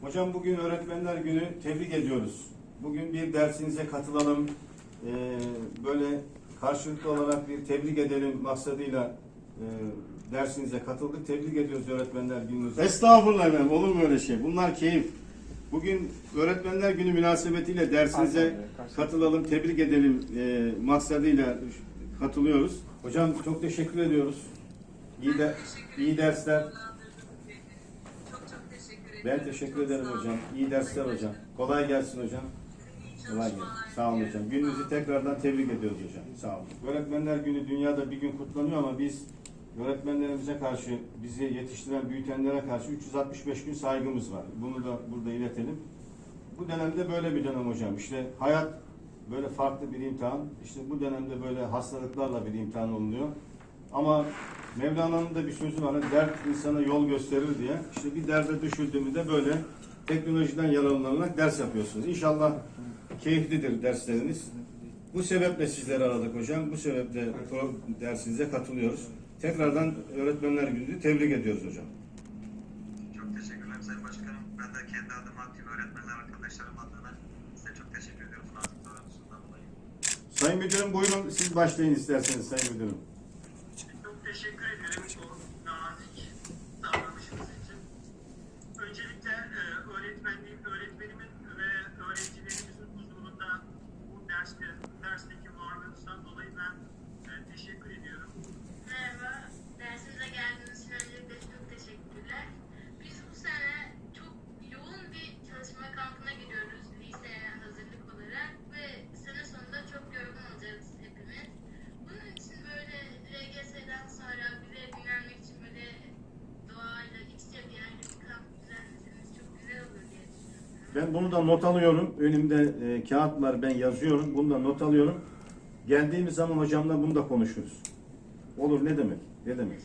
Hocam bugün Öğretmenler Günü tebrik ediyoruz. Bugün bir dersinize katılalım. Ee, böyle karşılıklı olarak bir tebrik edelim maksadıyla e, dersinize katıldık. Tebrik ediyoruz Öğretmenler Günü'nüzü. Estağfurullah efendim olur mu öyle şey? Bunlar keyif. Bugün Öğretmenler Günü münasebetiyle dersinize katılalım, tebrik edelim e, maksadıyla katılıyoruz. Hocam çok teşekkür ediyoruz. İyi de iyi dersler. Çok çok teşekkür ederim. Ben teşekkür ederim hocam. İyi dersler hocam. Kolay gelsin hocam. Kolay gelsin. Sağ olun hocam. Gününüzü tekrardan tebrik ediyoruz hocam. Sağ olun. Öğretmenler Günü dünyada bir gün kutlanıyor ama biz öğretmenlerimize karşı, bizi yetiştiren, büyütenlere karşı 365 gün saygımız var. Bunu da burada iletelim. Bu dönemde böyle bir dönem hocam. İşte hayat böyle farklı bir imtihan. İşte bu dönemde böyle hastalıklarla bir imtihan olunuyor. Ama Mevlana'nın da bir sözü var. hani Dert insana yol gösterir diye. İşte bir derde düşüldüğümüzde böyle teknolojiden yararlanarak ders yapıyorsunuz. İnşallah keyiflidir dersleriniz. Bu sebeple sizleri aradık hocam. Bu sebeple dersinize katılıyoruz. Tekrardan Öğretmenler Günü'nü tebrik ediyoruz hocam. Çok teşekkürler Sayın Başkanım. Ben de kendi adıma tüm öğretmenler arkadaşlarım adına size çok teşekkür ediyorum. Sayın Müdürüm buyurun siz başlayın isterseniz Sayın Müdürüm. Teşekkür ederim bu nazik davranışınız için. Öncelikle e, öğretmenliğim, öğretmenimin ve öğrencilerimizin huzurunda bu derste, dersteki varlığınızdan dolayı ben e, teşekkür ediyorum. Ben bunu da not alıyorum. Önümde e, kağıt var ben yazıyorum. Bunu da not alıyorum. Geldiğimiz zaman hocamla bunu da konuşuruz. Olur ne demek? Ne demek?